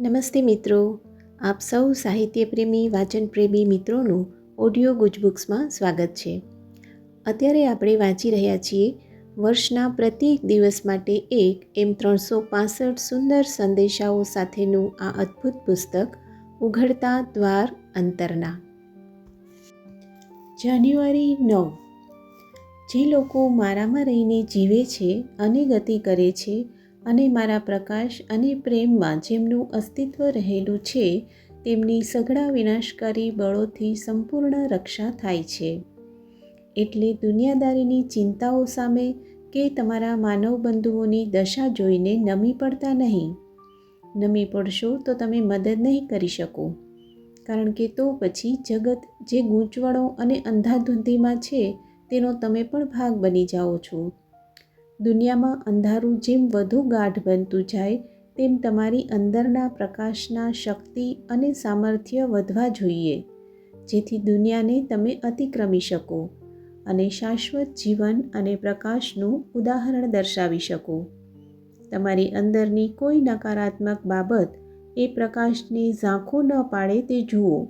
નમસ્તે મિત્રો. આપ સૌ સાહિત્યપ્રેમી, વાચનપ્રેમી મિત્રોનું ઓડિયો ગુજબુક્સમાં સ્વાગત છે. અત્યારે આપણે વાંચી રહ્યા છીએ વર્ષના પ્રત્યેક દિવસ માટે એક એમ ત્રણસો પાસઠ સુંદર સંદેશાઓ સાથેનું આ અદ્ભુત પુસ્તક, ઉઘડતા દ્વાર અંતરના. જાન્યુઆરી નવ. જે લોકો મારામાં રહીને જીવે છે અને ગતિ કરે છે અને મારા પ્રકાશ અને પ્રેમમાં જેમનું અસ્તિત્વ રહેલું છે, તેમની સઘળા વિનાશકારી બળોથી સંપૂર્ણ રક્ષા થાય છે. એટલે દુનિયાદારીની ચિંતાઓ સામે કે તમારા માનવ બંધુઓની દશા જોઈને નમી પડતા નહીં. નમી પડશો તો તમે મદદ નહીં કરી શકો. કારણ કે તો પછી જગત જે ગૂંચવણો અને અંધાધૂંધીમાં છે, તેનો તમે પણ ભાગ બની જાઓ છો. દુનિયામાં અંધારું જેમ વધુ ગાઢ બનતું જાય, તેમ તમારી અંદરના પ્રકાશના શક્તિ અને સામર્થ્ય વધવા જોઈએ, જેથી દુનિયાને તમે અતિક્રમી શકો અને શાશ્વત જીવન અને પ્રકાશનું ઉદાહરણ દર્શાવી શકો. તમારી અંદરની કોઈ નકારાત્મક બાબત એ પ્રકાશને ઝાંખો ન પાડે તે જુઓ.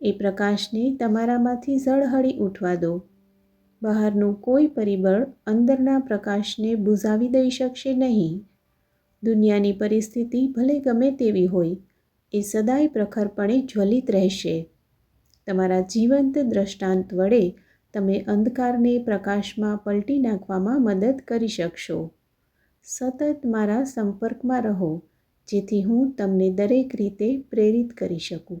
એ પ્રકાશને તમારામાંથી ઝળહળી ઉઠવા દો. બહારનું કોઈ પરિબળ અંદરના પ્રકાશને બુઝાવી દઈ શકશે નહીં. દુનિયાની પરિસ્થિતિ ભલે ગમે તેવી હોય, એ સદાય પ્રખરપણે જ્વલિત રહેશે. તમારા જીવંત દ્રષ્ટાંત વડે તમે અંધકારને પ્રકાશમાં પલટી નાખવામાં મદદ કરી શકશો. સતત મારા સંપર્કમાં રહો, જેથી હું તમને દરેક રીતે પ્રેરિત કરી શકું.